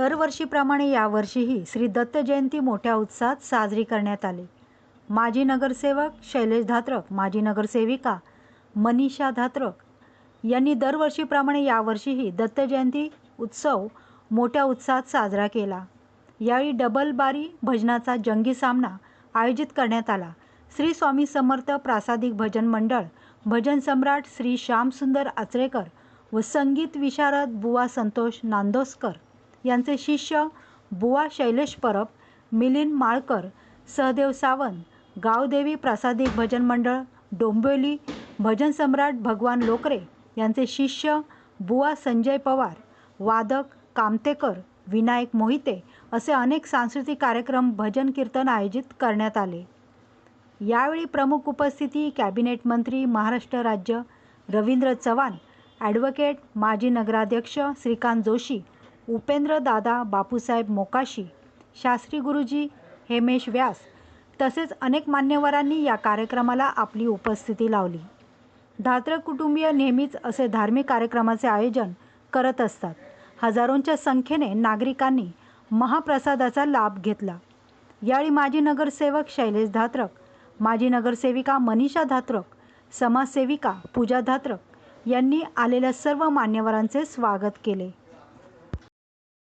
दरवर्षीप्रमाणे यावर्षीही श्री दत्त जयंती मोठ्या उत्साहात साजरी करण्यात आली. माजी नगरसेवक शैलेश धात्रक माजी नगरसेविका मनीषा धात्रक यांनी दरवर्षीप्रमाणे यावर्षीही दत्त जयंती उत्सव मोठ्या उत्साहात साजरा केला. यावेळी डबल बारी भजनाचा जंगी सामना आयोजित करण्यात आला. श्री स्वामी समर्थ प्रासादिक भजन मंडळ भजन सम्राट श्री श्यामसुंदर आचरेकर व संगीत विशारद बुवा संतोष नांदोसकर यांचे शिष्य बुवा शैलेश परब मिलिंद माळकर सहदेव सावंत गावदेवी प्रासादिक भजन मंडळ डोंबिवली भजन सम्राट भगवान लोकरे यांचे शिष्य बुवा संजय पवार वादक कामतेकर विनायक मोहिते असे अनेक सांस्कृतिक कार्यक्रम भजन कीर्तन आयोजित करण्यात आले. यावेळी प्रमुख उपस्थिती कॅबिनेट मंत्री महाराष्ट्र राज्य रवींद्र चव्हाण ॲडव्होकेट माजी नगराध्यक्ष श्रीकांत जोशी उपेंद्र दादा बापूसाहेब मोकाशी शास्त्री गुरुजी हेमेश व्यास तसेच अनेक मान्यवरांनी या कार्यक्रमाला आपली उपस्थिती लावली. धात्र कुटुंबीय नेहमीच असे धार्मिक कार्यक्रमाचे आयोजन करत असतात. हजारोंच्या संख्येने नागरिकांनी महाप्रसादाचा लाभ घेतला. यावेळी माजी नगरसेवक शैलेश धात्रक माजी नगरसेविका मनीषा धात्रक समाजसेविका पूजा धात्रक यांनी आलेल्या सर्व मान्यवरांचे स्वागत केले.